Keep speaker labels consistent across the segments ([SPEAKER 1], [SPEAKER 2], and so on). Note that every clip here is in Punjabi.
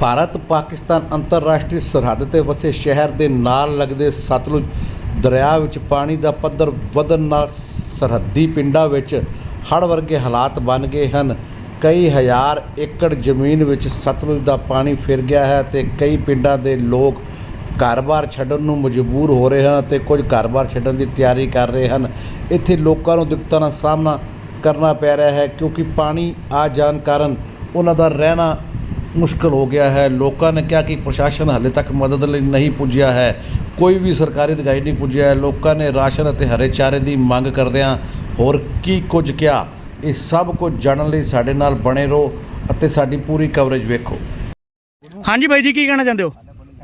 [SPEAKER 1] ਭਾਰਤ ਪਾਕਿਸਤਾਨ ਅੰਤਰਰਾਸ਼ਟਰੀ ਸਰਹੱਦ ਤੇ ਵਸੇ ਸ਼ਹਿਰ ਦੇ ਨਾਲ ਲੱਗਦੇ ਸਤਲੁਜ ਦਰਿਆ ਵਿੱਚ ਪਾਣੀ ਦਾ ਪੱਧਰ ਵਧਣ ਨਾਲ ਸਰਹੱਦੀ ਪਿੰਡਾਂ ਵਿੱਚ ਹੜ੍ਹ ਵਰਗੇ ਹਾਲਾਤ ਬਣ ਗਏ ਹਨ। ਕਈ ਹਜ਼ਾਰ ਏਕੜ ਜ਼ਮੀਨ ਵਿੱਚ ਸਤਲੁਜ ਦਾ ਪਾਣੀ ਫਿਰ ਗਿਆ ਹੈ ਤੇ ਕਈ ਪਿੰਡਾਂ ਦੇ ਲੋਕ ਘਰ-ਬਾਰ ਛੱਡਣ ਨੂੰ ਮਜਬੂਰ ਹੋ ਰਹੇ ਹਨ ਤੇ ਕੁਝ ਘਰ-ਬਾਰ ਛੱਡਣ ਦੀ ਤਿਆਰੀ ਕਰ ਰਹੇ ਹਨ। ਇੱਥੇ ਲੋਕਾਂ ਨੂੰ ਦਿੱਕਤਾਂ ਦਾ ਸਾਹਮਣਾ ਕਰਨਾ ਪੈ ਰਿਹਾ ਹੈ ਕਿਉਂਕਿ ਪਾਣੀ ਆ ਜਾਣ ਕਾਰਨ ਉਹਨਾਂ ਦਾ ਰਹਿਣਾ ਮੁਸ਼ਕਲ ਹੋ ਗਿਆ ਹੈ। ਲੋਕਾਂ ਨੇ ਕਿਹਾ ਕਿ ਪ੍ਰਸ਼ਾਸਨ ਹਾਲੇ ਤੱਕ ਮਦਦ ਲਈ ਨਹੀਂ ਪੁੱਜਿਆ ਹੈ। ਕੋਈ ਵੀ ਸਰਕਾਰੀ ਅਧਿਕਾਰੀ ਨਹੀਂ ਪੁੱਜਿਆ ਹੈ। ਲੋਕਾਂ ਨੇ ਰਾਸ਼ਨ ਅਤੇ ਹਰੇ ਚਾਰੇ ਦੀ ਮੰਗ ਕਰਦਿਆਂ ਹੋਰ ਕੀ ਕੁਝ ਕਿਹਾ? ਇਹ ਸਭ ਕੁਝ ਜਾਣਨ ਲਈ ਸਾਡੇ ਨਾਲ ਬਣੇ ਰਹੋ ਅਤੇ ਸਾਡੀ ਪੂਰੀ ਕਵਰੇਜ ਵੇਖੋ।
[SPEAKER 2] ਹਾਂਜੀ ਬਾਈ ਜੀ ਕੀ ਕਹਿਣਾ ਚਾਹੁੰਦੇ ਹੋ?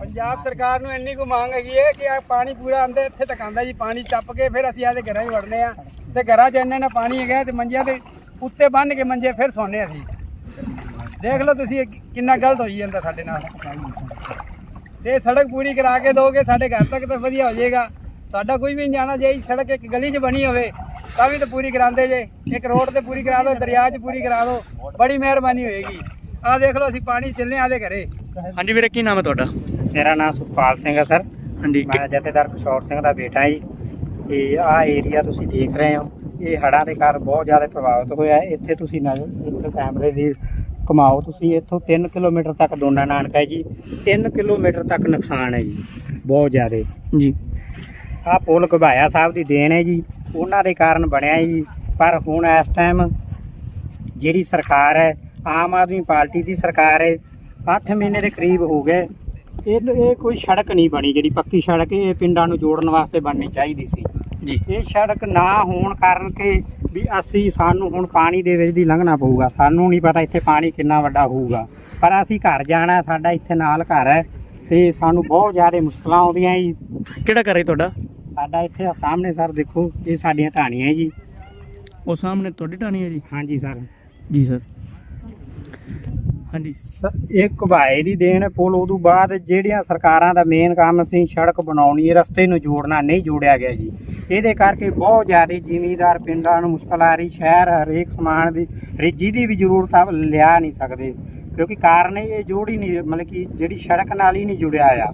[SPEAKER 3] ਪੰਜਾਬ ਸਰਕਾਰ ਨੂੰ ਇੰਨੀ ਕੁ ਮੰਗ ਹੈਗੀ ਹੈ ਕਿ ਆ ਪਾਣੀ ਪੂਰਾ ਆਂਦੇ ਇੱਥੇ ਤੱਕ ਆਂਦਾ ਜੀ। ਪਾਣੀ ਟੱਪ ਕੇ ਫਿਰ ਅਸੀਂ ਆਦੇ ਘਰਾਂ 'ਚ ਵੜਨੇ ਆ। ਤੇ ਘਰਾਂ 'ਚ ਇੰਨਾ ਨਾ ਪਾਣੀ ਹੈਗਾ ਤੇ ਮੰਜਿਆਂ ਦੇ ਉੱਤੇ ਬੰਨ ਕੇ ਮੰਜੇ ਫਿਰ ਸੌਂਦੇ ਅਸੀਂ। ਦੇਖ ਲਓ ਤੁਸੀਂ ਇਹ ਕਿੰਨਾ ਗਲਤ ਹੋਈ ਜਾਂਦਾ ਸਾਡੇ ਨਾਲ। ਤੇ ਸੜਕ ਪੂਰੀ ਕਰਾ ਕੇ ਦੋਗੇ ਸਾਡੇ ਘਰ ਤੱਕ ਤਾਂ ਵਧੀਆ ਹੋ ਜਾਏਗਾ। ਸਾਡਾ ਕੋਈ ਵੀ ਨਹੀਂ ਜਾਣਾ ਜੇ ਸੜਕ ਇੱਕ ਗਲੀ 'ਚ ਬਣੀ ਹੋਵੇ ਤਾਂ ਵੀ ਤਾਂ ਪੂਰੀ ਕਰਾਉਂਦੇ ਜੇ। ਇੱਕ ਰੋਡ ਤੇ ਪੂਰੀ ਕਰਾ ਦਿਓ ਦਰਿਆ 'ਚ ਪੂਰੀ ਕਰਾ ਦਿਓ ਬੜੀ ਮਿਹਰਬਾਨੀ ਹੋਏਗੀ। ਆਹ ਦੇਖ ਲਓ ਅਸੀਂ ਪਾਣੀ ਚੱਲੇ ਆਦੇ ਘਰੇ।
[SPEAKER 2] ਹਾਂਜੀ ਵੀਰੇ ਕੀ ਨਾਮ ਹੈ ਤੁਹਾਡਾ?
[SPEAKER 4] ਮੇਰਾ ਨਾਮ ਸੁਖਪਾਲ ਸਿੰਘ ਹੈ ਸਰ।
[SPEAKER 2] ਹਾਂਜੀ
[SPEAKER 4] ਮੈਂ ਜਥੇਦਾਰ ਕਿਸ਼ੋਰ ਸਿੰਘ ਦਾ ਬੇਟਾ ਜੀ। ਇਹ ਆ ਏਰੀਆ ਤੁਸੀਂ ਦੇਖ ਰਹੇ ਹੋ ਇਹ ਹੜ੍ਹਾਂ ਦੇ ਕਾਰਨ ਬਹੁਤ ਜ਼ਿਆਦਾ ਪ੍ਰਭਾਵਿਤ ਹੋਇਆ ਹੈ। ਇੱਥੇ ਤੁਸੀਂ ਨਜ਼ਰ ਇੱਥੇ ਕੈਮਰੇ ਦੀ ਘੁਮਾਓ ਤੁਸੀਂ ਇੱਥੋਂ 3 ਕਿਲੋਮੀਟਰ ਤੱਕ ਦੋਨਾ ਨਾਨਕਾ ਹੈ ਜੀ। 3 ਕਿਲੋਮੀਟਰ ਤੱਕ ਨੁਕਸਾਨ ਹੈ ਜੀ। ਬਹੁਤ ਜ਼ਿਆਦਾ।
[SPEAKER 2] ਜੀ।
[SPEAKER 4] ਆ ਪੁਲ ਘਬਾਇਆ ਸਾਹਿਬ ਦੀ ਦੇਣ ਹੈ ਜੀ। ਉਹਨਾਂ ਦੇ ਕਾਰਨ ਬਣਿਆ ਜੀ। ਪਰ ਹੁਣ ਇਸ ਟਾਈਮ ਜਿਹੜੀ ਸਰਕਾਰ ਹੈ ਆਮ ਆਦਮੀ ਪਾਰਟੀ ਦੀ ਸਰਕਾਰ ਹੈ 8 ਮਹੀਨੇ ਦੇ ਕਰੀਬ ਹੋ ਗਏ। ਇਹ ਇਹ ਕੋਈ ਸੜਕ ਨਹੀਂ ਬਣੀ ਜਿਹੜੀ ਪੱਕੀ ਸੜਕ ਇਹ ਪਿੰਡਾਂ ਨੂੰ ਜੋੜਨ ਵਾਸਤੇ ਬਣਨੀ ਚਾਹੀਦੀ ਸੀ।
[SPEAKER 2] ਜੀ।
[SPEAKER 4] ਇਹ ਸੜਕ ਨਾ ਹੋਣ ਕਾਰਨ ਕਿ ਵੀ ਅਸੀਂ ਸਾਨੂੰ ਹੁਣ ਪਾਣੀ ਦੇ ਵਿੱਚ ਦੀ ਲੰਘਣਾ ਪਊਗਾ। ਸਾਨੂੰ ਨਹੀਂ ਪਤਾ ਇੱਥੇ ਪਾਣੀ ਕਿੰਨਾ ਵੱਡਾ ਹੋਊਗਾ। ਪਰ ਅਸੀਂ ਘਰ ਜਾਣਾ ਸਾਡਾ ਇੱਥੇ ਨਾਲ ਘਰ ਹੈ ਤੇ ਸਾਨੂੰ ਬਹੁਤ ਜ਼ਿਆਦਾ ਮੁਸ਼ਕਲਾਂ ਆਉਂਦੀਆਂ ਜੀ।
[SPEAKER 2] ਕਿਹੜਾ ਘਰ ਹੈ ਤੁਹਾਡਾ?
[SPEAKER 4] ਸਾਡਾ ਇੱਥੇ ਆ ਸਾਹਮਣੇ ਸਰ ਦੇਖੋ ਇਹ ਸਾਡੀਆਂ ਢਾਣੀਆਂ ਜੀ।
[SPEAKER 2] ਉਹ ਸਾਹਮਣੇ ਤੁਹਾਡੀ ਢਾਣੀ ਹੈ ਜੀ?
[SPEAKER 4] ਹਾਂਜੀ ਸਰ।
[SPEAKER 2] ਜੀ ਸਰ। ਹਾਂਜੀ।
[SPEAKER 4] ਸ- ਇਹ ਘੁਬਾਏ ਦੀ ਦੇਣ ਹੈ ਪੁਲ ਉਦੋਂ ਬਾਅਦ ਜਿਹੜੀਆਂ ਸਰਕਾਰਾਂ ਦਾ ਮੇਨ ਕੰਮ ਸੀ ਸੜਕ ਬਣਾਉਣੀ ਹੈ ਰਸਤੇ ਨੂੰ ਜੋੜਨਾ ਨਹੀਂ ਜੋੜਿਆ ਗਿਆ ਜੀ। ਇਹਦੇ ਕਰਕੇ ਬਹੁਤ ਜ਼ਿਆਦਾ ਜ਼ਿਮੀਂਦਾਰ ਪਿੰਡਾਂ ਨੂੰ ਮੁਸ਼ਕਲ ਆ ਰਹੀ, ਸ਼ਹਿਰ ਹਰੇਕ ਸਮਾਨ ਦੀ ਹਰੇ- ਜਿਹਦੀ ਵੀ ਜ਼ਰੂਰਤ ਆ, ਲਿਆ ਨਹੀਂ ਸਕਦੇ। ਕਿਉਂਕਿ ਕਾਰਨ ਇਹ ਜੋੜ ਹੀ ਨਹੀਂ, ਮਤਲਬ ਕਿ ਜਿਹੜੀ ਸੜਕ ਨਾਲ ਹੀ ਨਹੀਂ ਜੁੜਿਆ ਆ।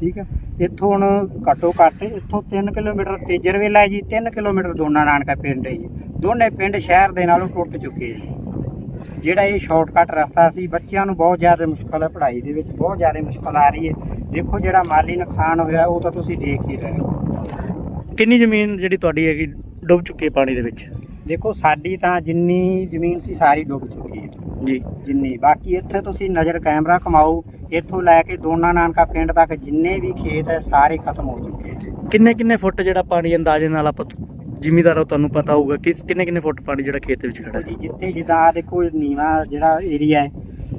[SPEAKER 4] ਠੀਕ ਹੈ? ਇੱਥੋਂ ਹੁਣ ਘੱਟੋ ਘੱਟ ਇੱਥੋਂ 3 ਕਿਲੋਮੀਟਰ ਤੇਜਰਵੇਲਾ ਹੈ ਜੀ 3 ਕਿਲੋਮੀਟਰ ਦੋਨਾ ਨਾਨਕਾ ਪਿੰਡ ਹੈ ਜੀ। ਦੋਨੇ ਪਿੰਡ ਸ਼ਹਿਰ ਦੇ ਨਾਲੋਂ ਟੁੱਟ ਚੁੱਕੇ ਹੈ ਜਿਹੜਾ ਇਹ ਸ਼ਾਰਟਕਟ ਰਸਤਾ ਸੀ, ਬੱਚਿਆਂ ਨੂੰ ਬਹੁਤ ਜ਼ਿਆਦਾ ਮੁਸ਼ਕਲ ਹੈ ਪੜ੍ਹਾਈ ਦੇ ਵਿੱਚ ਬਹੁਤ ਜ਼ਿਆਦਾ ਮੁਸ਼ਕਲ ਆ ਰਹੀ ਹੈ। ਦੇਖੋ ਜਿਹੜਾ ਮਾਲੀ ਨੁਕਸਾਨ ਹੋਇਆ, ਉਹ ਤਾਂ ਤੁਸੀਂ ਦੇਖ ਹੀ ਰਹੇ ਹੋ।
[SPEAKER 2] ਕਿੰਨੀ ਜ਼ਮੀਨ ਜਿਹੜੀ ਤੁਹਾਡੀ ਹੈਗੀ ਡੁੱਬ ਚੁੱਕੀ ਹੈ ਪਾਣੀ ਦੇ ਵਿੱਚ?
[SPEAKER 4] ਦੇਖੋ ਸਾਡੀ ਤਾਂ ਜਿੰਨੀ ਜ਼ਮੀਨ ਸੀ ਸਾਰੀ ਡੁੱਬ ਚੁੱਕੀ ਹੈ।
[SPEAKER 2] ਜੀ।
[SPEAKER 4] ਜਿੰਨੀ। ਬਾਕੀ ਇੱਥੇ ਤੁਸੀਂ ਨਜ਼ਰ ਕੈਮਰਾ ਕਮਾਓ ਇੱਥੋਂ ਲੈ ਕੇ ਦੋਨਾ ਨਾਨਕਾ ਪਿੰਡ ਤੱਕ ਜਿੰਨੇ ਵੀ ਖੇਤ ਹੈ ਸਾਰੇ ਖਤਮ ਹੋ ਚੁੱਕੇ ਹੈ
[SPEAKER 2] ਕਿੰਨੇ ਕਿੰਨੇ ਫੁੱਟ ਜਿਹੜਾ ਪਾਣੀ ਅੰਦਾਜ਼ੇ ਨਾਲ ਆਪਾਂ ਜ਼ਿਮੀਦਾਰੋ ਤੁਹਾਨੂੰ ਪਤਾ ਹੋਊਗਾ ਕਿਸ ਕਿੰਨੇ ਕਿੰਨੇ ਫੁੱਟ ਪਾਣੀ ਜਿਹੜਾ ਖੇਤ ਵਿੱਚ ਖੜਾ ਹੈ?
[SPEAKER 4] ਜੀ ਜਿੱਥੇ ਜਿੱਦਾਂ ਦੇਖੋ ਨੀਵਾ ਜਿਹੜਾ ਏਰੀਆ ਹੈ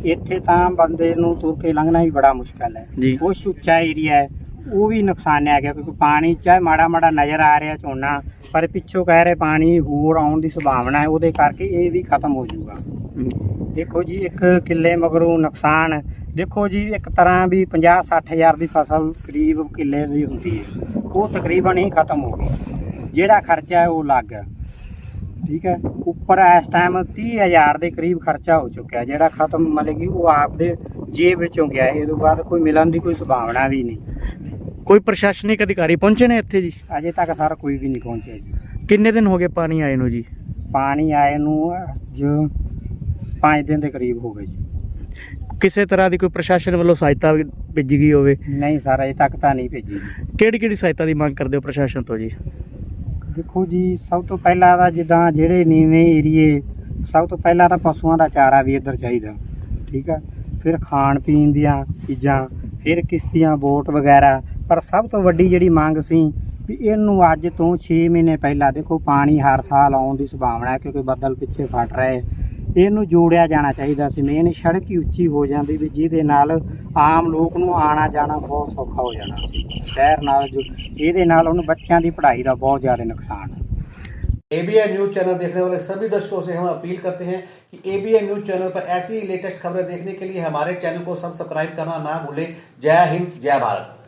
[SPEAKER 4] ਇੱਥੇ ਤਾਂ ਬੰਦੇ ਨੂੰ ਤੁਰ ਕੇ ਲੰਘਣਾ ਵੀ ਬੜਾ ਮੁਸ਼ਕਲ ਹੈ। ਕੁਛ ਉੱਚਾ ਏਰੀਆ ਹੈ ਉਹ ਵੀ ਨੁਕਸਾਨਿਆ ਗਿਆ, ਕਿਉਂਕਿ ਪਾਣੀ ਚਾਹੇ ਮਾੜਾ ਮਾੜਾ ਨਜ਼ਰ ਆ ਰਿਹਾ ਝੋਨਾ, ਪਰ ਪਿੱਛੋਂ ਕਹਿ ਰਹੇ ਪਾਣੀ ਹੋਰ ਆਉਣ ਦੀ ਸੰਭਾਵਨਾ ਹੈ, ਉਹਦੇ ਕਰਕੇ ਇਹ ਵੀ ਖਤਮ ਹੋ ਜਾਊਗਾ। ਦੇਖੋ ਜੀ, ਇੱਕ ਕਿੱਲੇ ਮਗਰੋਂ ਨੁਕਸਾਨ, ਦੇਖੋ ਜੀ, ਇੱਕ ਤਰ੍ਹਾਂ ਵੀ 50 60 ਹਜ਼ਾਰ ਦੀ ਫਸਲ ਕਰੀਬ ਕਿੱਲੇ ਦੀ ਹੁੰਦੀ ਹੈ। ਉਹ ਤਕਰੀਬਨ ਹੀ ਖਤਮ ਹੋ ਗਈ। ਜਿਹੜਾ ਖਰਚਾ ਹੈ ਉਹ ਲੱਗ ਗਿਆ ਠੀਕ ਹੈ? ਉੱਪਰ ਇਸ ਟਾਈਮ 30000 ਦੇ ਕਰੀਬ ਖਰਚਾ ਹੋ ਚੁੱਕਿਆ, ਜਿਹੜਾ ਖਤਮ ਮਤਲਬ ਕਿ ਉਹ ਆਪਦੇ ਜੇਬ ਵਿੱਚੋਂ ਗਿਆ ਇਹ ਤੋਂ ਬਾਅਦ ਕੋਈ ਮਿਲਣ ਦੀ ਕੋਈ ਸੰਭਾਵਨਾ ਵੀ ਨਹੀਂ।
[SPEAKER 2] ਕੋਈ ਪ੍ਰਸ਼ਾਸਨਿਕ ਅਧਿਕਾਰੀ ਪਹੁੰਚੇ ਨੇ ਇੱਥੇ ਜੀ?
[SPEAKER 4] ਅਜੇ ਤੱਕ ਸਾਰਾ ਕੋਈ ਵੀ ਨਹੀਂ ਪਹੁੰਚਿਆ ਜੀ।
[SPEAKER 2] ਕਿੰਨੇ ਦਿਨ ਹੋ ਗਏ ਪਾਣੀ ਆਏ ਨੂੰ ਜੀ?
[SPEAKER 4] ਪਾਣੀ ਆਏ ਨੂੰ ਅੱਜ 5 ਦਿਨ ਦੇ ਕਰੀਬ ਹੋ ਗਏ ਜੀ।
[SPEAKER 2] ਕਿਸੇ ਤਰ੍ਹਾਂ ਦੀ ਕੋਈ ਪ੍ਰਸ਼ਾਸਨ ਵੱਲੋਂ ਸਹਾਇਤਾ ਭੇਜੀ ਗਈ ਹੋਵੇ?
[SPEAKER 4] ਨਹੀਂ ਸਰ ਅਜੇ ਤੱਕ ਤਾਂ ਨਹੀਂ ਭੇਜੀ ਜੀ।
[SPEAKER 2] ਕਿਹੜੀ ਕਿਹੜੀ ਸਹਾਇਤਾ ਦੀ ਮੰਗ ਕਰਦੇ ਹੋ ਪ੍ਰਸ਼ਾਸਨ ਤੋਂ ਜੀ?
[SPEAKER 4] ਦੇਖੋ ਜੀ ਸਭ ਤੋਂ ਪਹਿਲਾਂ ਤਾਂ ਜਿੱਦਾਂ ਜਿਹੜੇ ਨੀਵੇਂ ਏਰੀਏ ਸਭ ਤੋਂ ਪਹਿਲਾਂ ਤਾਂ ਪਸ਼ੂਆਂ ਦਾ ਚਾਰਾ ਵੀ ਇੱਧਰ ਚਾਹੀਦਾ। ਠੀਕ ਆ? ਫਿਰ ਖਾਣ ਪੀਣ ਦੀਆਂ ਚੀਜ਼ਾਂ ਫਿਰ ਕਿਸ਼ਤੀਆਂ ਬੋਟ ਵਗੈਰਾ ਪਰ ਸਭ ਤੋਂ ਵੱਡੀ ਜਿਹੜੀ ਮੰਗ ਸੀ ਵੀ ਇਹਨੂੰ ਅੱਜ ਤੋਂ 6 ਮਹੀਨੇ ਪਹਿਲਾਂ ਦੇਖੋ ਪਾਣੀ ਹਰ ਸਾਲ ਆਉਣ ਦੀ ਸੰਭਾਵਨਾ ਹੈ ਕਿਉਂਕਿ ਬੱਦਲ ਪਿੱਛੇ ਫਟ ਰਹੇ ਇਹਨੂੰ ਜੋੜਿਆ ਜਾਣਾ ਚਾਹੀਦਾ ਸੀ ਮੇਨ ਸੜਕ ਹੀ ਉੱਚੀ ਹੋ ਜਾਂਦੀ ਵੀ ਜਿਹਦੇ ਨਾਲ ਆਮ ਲੋਕ ਨੂੰ ਆਣਾ ਜਾਣਾ ਬਹੁਤ ਸੌਖਾ ਹੋ ਜਾਣਾ ਸੀ ਸ਼ਹਿਰ ਨਾਲ ਜੋ ਇਹਦੇ ਨਾਲ ਉਹਨੂੰ ਬੱਚਿਆਂ ਦੀ ਪੜ੍ਹਾਈ ਦਾ ਬਹੁਤ ਜ਼ਿਆਦਾ ਨੁਕਸਾਨ ਹੈ
[SPEAKER 1] एबीएन न्यूज चैनल देखने वाले सभी दर्शकों से हम अपील करते हैं कि एबीएन न्यूज चैनल पर ऐसी ही लेटेस्ट खबरें देखने के लिए हमारे चैनल को सब्सक्राइब करना ना भूलें जय हिंद जय भारत